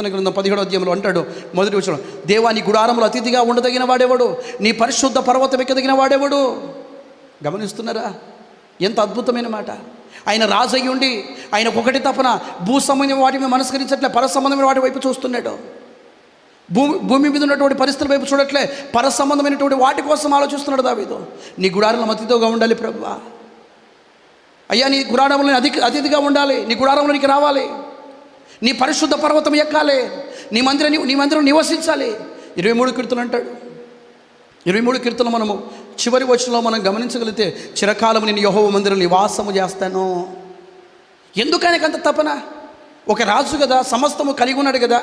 కీర్తన గ్రంథం పదిహేడో అధ్యాయంలో అంటాడు మొదటి వచ్చిన దేవా నీ గుడారంలో అతిథిగా ఉండదగిన వాడేవాడు? నీ పరిశుద్ధ పర్వతం ఎక్కదగిన వాడేవాడు? గమనిస్తున్నారా? ఎంత అద్భుతమైన మాట. ఆయన రాజు అయ్యి ఉండి ఆయనకు ఒకటి తప్పన భూ సంబంధం వాటి మీద మనస్కరించట్లే పర సంబంధమైన వాటి వైపు చూస్తున్నాడు. భూమి భూమి మీద ఉన్నటువంటి పరిస్థితుల వైపు చూడట్లే పర సంబంధమైనటువంటి వాటి కోసం ఆలోచిస్తున్నాడు దావీదు. నీ గుడారంలో అతిథిగా ఉండాలి ప్రభు. అయ్యా నీ గుడారంలో అధిక అతిథిగా ఉండాలి నీ గుడారంలోనికి రావాలి. నీ పరిశుద్ధ పర్వతం ఎక్కాలి. నీ మందిరం నీ మందిరం నివసించాలి. ఇరవై మూడు కీర్తనలు అంటాడు. ఇరవై మూడు కీర్తనలు మనము చివరి వచనంలో మనం గమనించగలిగితే చిరకాలం నేను యహోవ మందిరం నివాసము చేస్తాను. ఎందుకు ఆయనకు అంత తపన? ఒక రాజు కదా సమస్తము కలిగి ఉన్నాడు కదా.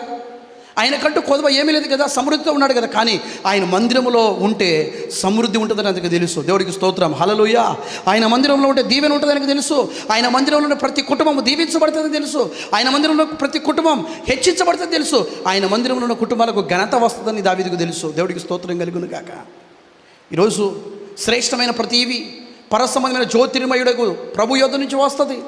ఆయనకంటూ కొదవ ఏమీ లేదు కదా సమృద్ధితో ఉన్నాడు కదా. కానీ ఆయన మందిరంలో ఉంటే సమృద్ధి ఉంటుందని అందుకు తెలుసు. దేవుడికి స్తోత్రం. హలలుయ ఆయన మందిరంలో ఉంటే దీవెన ఉంటుందని తెలుసు. ఆయన మందిరంలో ఉన్న ప్రతి కుటుంబం దీవించబడుతుందని తెలుసు. ఆయన మందిరంలో ప్రతి కుటుంబం హెచ్చించబడుతుందని తెలుసు. ఆయన మందిరంలో ఉన్న కుటుంబాలకు ఘనత వస్తుందని దావిదికి తెలుసు. దేవుడికి స్తోత్రం కలుగును కాక ఈరోజు శ్రేష్టమైన ప్రతివి పరసంబంధమైన జ్యోతిర్మయుడకు ప్రభు యోధ నుంచి వస్తుంది.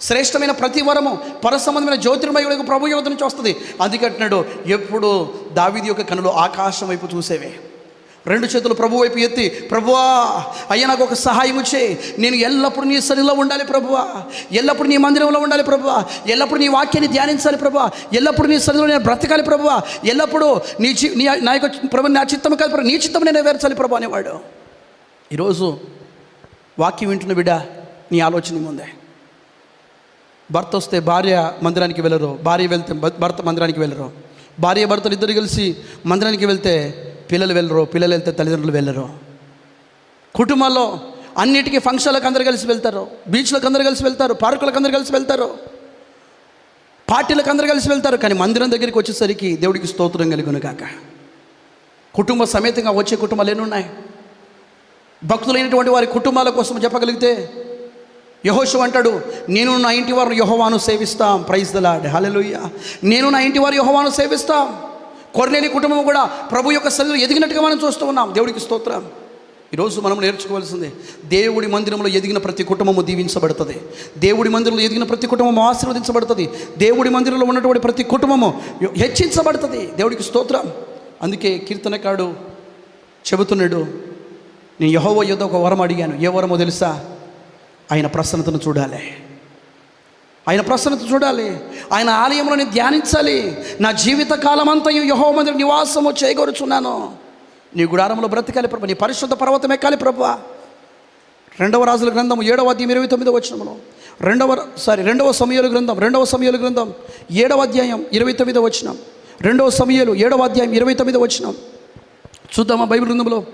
శ్రేష్టమైన ప్రతి వరము పరసంబంధమైన జ్యోతిర్మయుడకు ప్రభు యువత నుంచి వస్తుంది. అందుకంటున్నాడు ఎప్పుడు దావిది యొక్క కనులు ఆకాశం వైపు చూసేవే. రెండు చేతులు ప్రభు వైపు ఎత్తి ప్రభువా అయ్యా నాకు ఒక సహాయం చేయి. నేను ఎల్లప్పుడు నీ సరిలో ఉండాలి ప్రభువా. ఎల్లప్పుడు నీ మందిరంలో ఉండాలి ప్రభువా. ఎల్లప్పుడు నీ వాక్యాన్ని ధ్యానించాలి ప్రభువా. ఎల్లప్పుడు నీ సరిలో నేను బ్రతకాలి ప్రభువా. ఎల్లప్పుడు నీ చి నీ నా యొక్క ప్రభు నా చిత్తం కాదు ప్రభు నీ చిత్తం నేను నెరవేర్చాలి ప్రభు అనేవాడు. ఈరోజు వాక్యం వింటున్న బిడ్డ నీ ఆలోచన ముందే. భర్త వస్తే భార్య మందిరానికి వెళ్ళరు భార్య వెళ్తే భర్త మందిరానికి వెళ్ళరు. భార్య భర్తలు ఇద్దరు కలిసి మందిరానికి వెళ్తే పిల్లలు వెళ్ళరు పిల్లలు వెళ్తే తల్లిదండ్రులు వెళ్ళరు. కుటుంబాల్లో అన్నిటికీ ఫంక్షన్లకు అందరు కలిసి వెళ్తారు బీచ్లకు అందరు కలిసి వెళ్తారు పార్కులకు అందరు కలిసి వెళ్తారు. పార్టీలకు అందరు కలిసి వెళ్తారు కానీ మందిరం దగ్గరికి వచ్చేసరికి దేవుడికి స్తోత్రం కలుగును కాక కుటుంబ సమేతంగా వచ్చే కుటుంబాలు ఎన్ని ఉన్నాయి భక్తులైనటువంటి వారి కుటుంబాల కోసం చెప్పగలిగితే యహోషు అంటాడు నేను నా ఇంటి వారు యహోవాను సేవిస్తాం. ప్రైజ్ ద హలలుయ్య నేను నా ఇంటి వారు యహోవాను సేవిస్తాం. కొరలేని కుటుంబం కూడా ప్రభు యొక్క శరీరం ఎదిగినట్టుగా మనం చూస్తూ ఉన్నాం. దేవుడికి స్తోత్రం. ఈరోజు మనం నేర్చుకోవాల్సిందే దేవుడి మందిరంలో ఎదిగిన ప్రతి కుటుంబము దీవించబడుతుంది. దేవుడి మందిరంలో ఎదిగిన ప్రతి కుటుంబము ఆశీర్వదించబడుతుంది. దేవుడి మందిరంలో ఉన్నటువంటి ప్రతి కుటుంబము హెచ్చించబడుతుంది. దేవుడికి స్తోత్రం. అందుకే కీర్తనకాడు చెబుతున్నాడు నేను యహోవ యుద్ధ ఒక వరం అడిగాను. ఏ వరమో తెలుసా? ఆయన ప్రసన్నతను చూడాలి. ఆయన ప్రసన్నత చూడాలి. ఆయన ఆలయంలో నేను ధ్యానించాలి. నా జీవిత కాలం అంతా యహో మందిర నివాసము చేయగొరుచున్నాను నీ గుడారంలో బ్రతకాలి ప్రభు. నీ పరిశుద్ధ పర్వతం ఎక్కాలి ప్రభు. రెండవ రాజుల గ్రంథం ఏడవ అధ్యాయం ఇరవై తొమ్మిదవ వచనంలో రెండవ సారీ రెండవ సమయాలు గ్రంథం రెండవ సమయాల గ్రంథం ఏడవ అధ్యాయం ఇరవై తొమ్మిదవ వచనం. రెండవ సమయాలు ఏడవ అధ్యాయం ఇరవై తొమ్మిదవ వచనం. చూద్దామా బైబిల్ గ్రంథంలో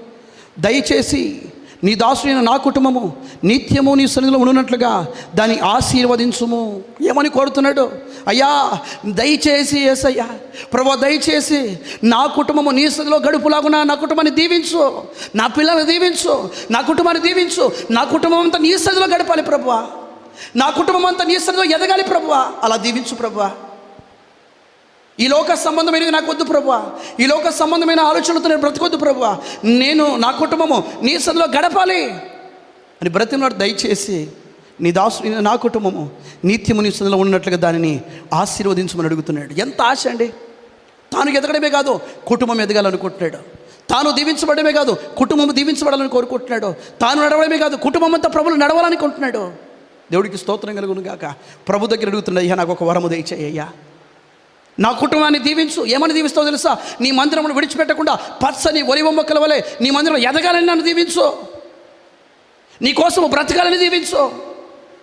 దయచేసి నీ దాసుడైన నా కుటుంబము నిత్యము నీ సన్నిధిలో ఉండునట్లుగా దాన్ని ఆశీర్వదించుము. ఏమని కోరుతున్నాడు? అయ్యా దయచేసి ఏసయ్యా ప్రభా దయచేసి నా కుటుంబము నీ సన్నిధిలో గడుపులాగునా నా కుటుంబాన్ని దీవించు. నా పిల్లల్ని దీవించు. నా కుటుంబాన్ని దీవించు. నా కుటుంబం అంతా నీ సన్నిధిలో గడపాలి ప్రభువా నా కుటుంబం అంతా నీ సన్నిధిలో ఎదగాలి ప్రభువా అలా దీవించు ప్రభువా ఈ లోక సంబంధమైనవి నాకు వద్దు ప్రభా ఈ లోక సంబంధమైన ఆలోచనలతో నేను బ్రతకొద్దు ప్రభా నేను నా కుటుంబము నీ సదిలో గడపాలి. అని బ్రతిమలాడు దయచేసి నీ దాసు నా కుటుంబము నిత్యము నీ సదిలో ఉన్నట్లుగా దానిని ఆశీర్వదించమని అడుగుతున్నాడు. ఎంత ఆశ అండి? తాను ఎదగడమే కాదు కుటుంబం ఎదగాలనుకుంటున్నాడు. తాను దీవించబడమే కాదు కుటుంబం దీవించబడాలని కోరుకుంటున్నాడు. తాను నడవడమే కాదు కుటుంబం అంతా ప్రభులు నడవాలనుకుంటున్నాడు. దేవుడికి స్తోత్రం కలుగును గాక. ప్రభు దగ్గర అడుగుతున్నాడు అయ్యా నాకు ఒక వరము దయచేయ్యా నా కుటుంబాన్ని దీవించు. ఏమని దీవిస్తావు తెలుసా? నీ మందిరమును విడిచిపెట్టకుండా పచ్చని ఒలివ మొక్కల వలె నీ మందిరం ఎదగాలని నన్ను దీవించు. నీ కోసము బ్రతకాలని దీవించు.